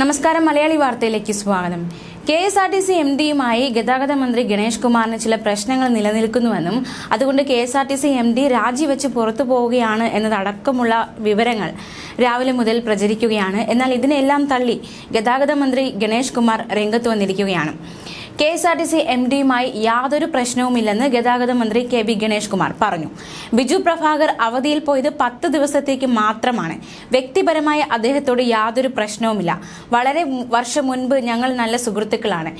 നമസ്കാരം മലയാളി വാർത്തയിലേക്ക് സ്വാഗതം. K S R T C M ഡിയുമായി ഗതാഗത മന്ത്രി ഗണേഷ് കുമാറിന് ചില പ്രശ്നങ്ങൾ നിലനിൽക്കുന്നുവെന്നും അതുകൊണ്ട് K S R T C M D രാജിവെച്ച് പുറത്തു പോവുകയാണ് എന്നതടക്കമുള്ള വിവരങ്ങൾ രാവിലെ മുതൽ പ്രചരിക്കുകയാണ്. എന്നാൽ ഇതിനെല്ലാം തള്ളി ഗതാഗത മന്ത്രി ഗണേഷ് കുമാർ രംഗത്ത് വന്നിരിക്കുകയാണ്. K S R T C M ഡിയുമായി യാതൊരു പ്രശ്നവുമില്ലെന്ന് ഗതാഗത മന്ത്രി കെ ബി ഗണേഷ് കുമാർ പറഞ്ഞു. ബിജു പ്രഭാകർ അവധിയിൽ പോയത് പത്ത് ദിവസത്തേക്ക് മാത്രമാണ്. വ്യക്തിപരമായ അദ്ദേഹത്തോട് യാതൊരു പ്രശ്നവുമില്ല. വളരെ വർഷം മുൻപ് ഞങ്ങൾ നല്ല സുഹൃത്തുക്കളാണ്.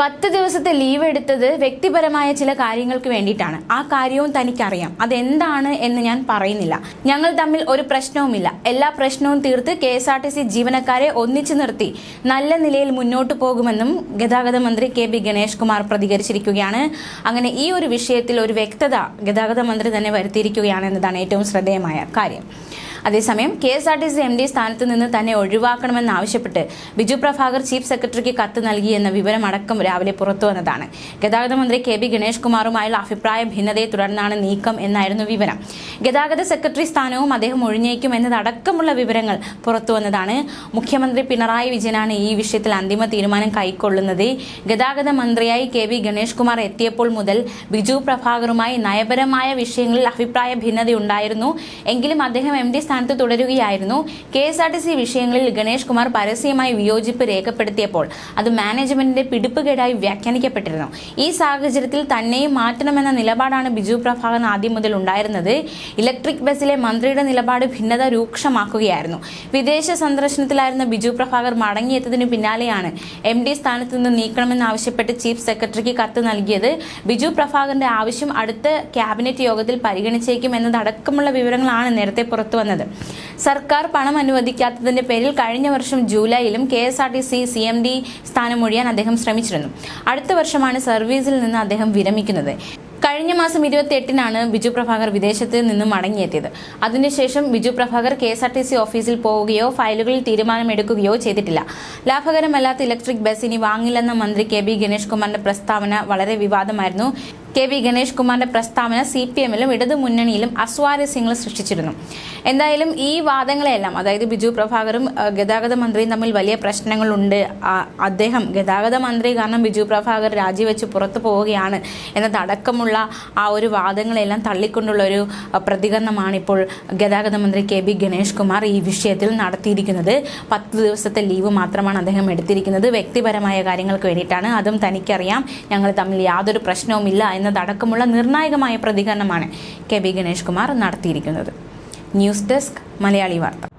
പത്ത് ദിവസത്തെ ലീവ് എടുത്തത് വ്യക്തിപരമായ ചില കാര്യങ്ങൾക്ക് വേണ്ടിയിട്ടാണ്. ആ കാര്യവും തനിക്കറിയാം. അതെന്താണ് എന്ന് ഞാൻ പറയുന്നില്ല. ഞങ്ങൾ തമ്മിൽ ഒരു പ്രശ്നവുമില്ല. എല്ലാ പ്രശ്നവും തീർത്ത് K S R T C ജീവനക്കാരെ ഒന്നിച്ചു നിർത്തി നല്ല നിലയിൽ മുന്നോട്ട് പോകുമെന്നും ഗതാഗത മന്ത്രി കെ ബി ഗണേഷ് കുമാർ പ്രതികരിച്ചിരിക്കുകയാണ്. അങ്ങനെ ഈ ഒരു വിഷയത്തിൽ ഒരു വ്യക്തത ഗതാഗത മന്ത്രി തന്നെ വരുത്തിയിരിക്കുകയാണ് എന്നതാണ് ഏറ്റവും ശ്രദ്ധേയമായ കാര്യം. അതേസമയം K S R T C M D സ്ഥാനത്ത് നിന്ന് തന്നെ ഒഴിവാക്കണമെന്നാവശ്യപ്പെട്ട് ബിജു പ്രഭാകർ ചീഫ് സെക്രട്ടറിക്ക് കത്ത് നൽകിയെന്ന വിവരമടക്കം രാവിലെ പുറത്തു വന്നതാണ്. ഗതാഗത മന്ത്രി കെ ബി ഗണേഷ് കുമാറുമായുള്ള അഭിപ്രായ ഭിന്നതയെ തുടർന്നാണ് നീക്കം എന്നായിരുന്നു വിവരം. ഗതാഗത സെക്രട്ടറി സ്ഥാനവും അദ്ദേഹം ഒഴിഞ്ഞേക്കും എന്നതടക്കമുള്ള വിവരങ്ങൾ പുറത്തു വന്നതാണ്. മുഖ്യമന്ത്രി പിണറായി വിജയനാണ് ഈ വിഷയത്തിൽ അന്തിമ തീരുമാനം കൈക്കൊള്ളുന്നത്. ഗതാഗത മന്ത്രിയായി കെ വി ഗണേഷ് കുമാർ എത്തിയപ്പോൾ മുതൽ ബിജു പ്രഭാകറുമായി നയപരമായ വിഷയങ്ങളിൽ അഭിപ്രായ ഭിന്നതയുണ്ടായിരുന്നു. എങ്കിലും അദ്ദേഹം എം ഡി സ്ഥാനത്ത് തുടരുകയായിരുന്നു. K S R T C വിഷയങ്ങളിൽ ഗണേഷ് കുമാർ പരസ്യമായി വിയോജിപ്പ് രേഖപ്പെടുത്തിയപ്പോൾ അത് മാനേജ്മെന്റിന്റെ പിടിപ്പുകേടായി വ്യാഖ്യാനിക്കപ്പെട്ടിരുന്നു. ഈ സാഹചര്യത്തിൽ തന്നെയും മാറ്റണമെന്ന നിലപാടാണ് ബിജു പ്രഭാകർ ആദ്യം മുതൽ ഉണ്ടായിരുന്നത്. ഇലക്ട്രിക് ബസ്സിലെ മന്ത്രിയുടെ നിലപാട് ഭിന്നത രൂക്ഷമാക്കുകയായിരുന്നു. വിദേശ സന്ദർശനത്തിലായിരുന്ന ബിജു പ്രഭാകർ മടങ്ങിയെത്തതിനു പിന്നാലെയാണ് എം ഡി സ്ഥാനത്ത് നിന്ന് നീക്കണമെന്നാവശ്യപ്പെട്ട് ചീഫ് സെക്രട്ടറിക്ക് കത്ത് നൽകിയത്. ബിജു പ്രഭാകറിന്റെ ആവശ്യം അടുത്ത ക്യാബിനറ്റ് യോഗത്തിൽ പരിഗണിച്ചേക്കും എന്നതടക്കമുള്ള വിവരങ്ങളാണ് നേരത്തെ പുറത്തു വന്നത് സർക്കാർ പണം അനുവദിക്കാത്തതിന്റെ പേരിൽ കഴിഞ്ഞ വർഷം ജൂലൈയിലും K S R T C C M D സ്ഥാനം ഒഴിയാൻ അദ്ദേഹം ശ്രമിച്ചിരുന്നു. അടുത്ത വർഷമാണ് സർവീസിൽ നിന്ന് അദ്ദേഹം വിരമിക്കുന്നത്. കഴിഞ്ഞ മാസം ഇരുപത്തി എട്ടിനാണ് ബിജു പ്രഭാകർ വിദേശത്ത് നിന്നും മടങ്ങിയെത്തിയത്. അതിനുശേഷം Biju Prabhakar K S R T C ഓഫീസിൽ പോവുകയോ ഫയലുകളിൽ തീരുമാനമെടുക്കുകയോ ചെയ്തിട്ടില്ല. ലാഭകരമല്ലാത്ത ഇലക്ട്രിക് ബസ് ഇനി വാങ്ങില്ലെന്ന മന്ത്രി കെ ബി ഗണേഷ് കുമാറിന്റെ പ്രസ്താവന വളരെ വിവാദമായിരുന്നു. കെ വി ഗണേഷ് കുമാറിന്റെ പ്രസ്താവന സി പി എമ്മിലും ഇടതുമുന്നണിയിലും അസ്വാരസ്യങ്ങൾ സൃഷ്ടിച്ചിരുന്നു. എന്തായാലും ഈ വാദങ്ങളെല്ലാം അതായത് ബിജു പ്രഭാകറും ഗതാഗത മന്ത്രിയും തമ്മിൽ വലിയ പ്രശ്നങ്ങളുണ്ട്. അദ്ദേഹം ഗതാഗത മന്ത്രി കാരണം ബിജു പ്രഭാകർ രാജിവെച്ച് പുറത്തു പോവുകയാണ് എന്നതടക്കമുള്ള ആ ഒരു വാദങ്ങളെല്ലാം തള്ളിക്കൊണ്ടുള്ള ഒരു പ്രതികരണമാണ് ഇപ്പോൾ ഗതാഗത മന്ത്രി കെ ബി ഗണേഷ് കുമാർ ഈ വിഷയത്തിൽ നടത്തിയിരിക്കുന്നത്. പത്ത് ദിവസത്തെ ലീവ് മാത്രമാണ് അദ്ദേഹം എടുത്തിരിക്കുന്നത്. വ്യക്തിപരമായ കാര്യങ്ങൾക്ക് വേണ്ടിയിട്ടാണ്. അതും തനിക്കറിയാം. ഞങ്ങൾ തമ്മിൽ യാതൊരു പ്രശ്നവുമില്ല എന്നതടക്കമുള്ള നിർണായകമായ പ്രതികരണമാണ് കെ ബി ഗണേഷ് കുമാർ നടത്തിയിരിക്കുന്നത്. ന്യൂസ് ഡെസ്ക് മലയാളി വാർത്ത.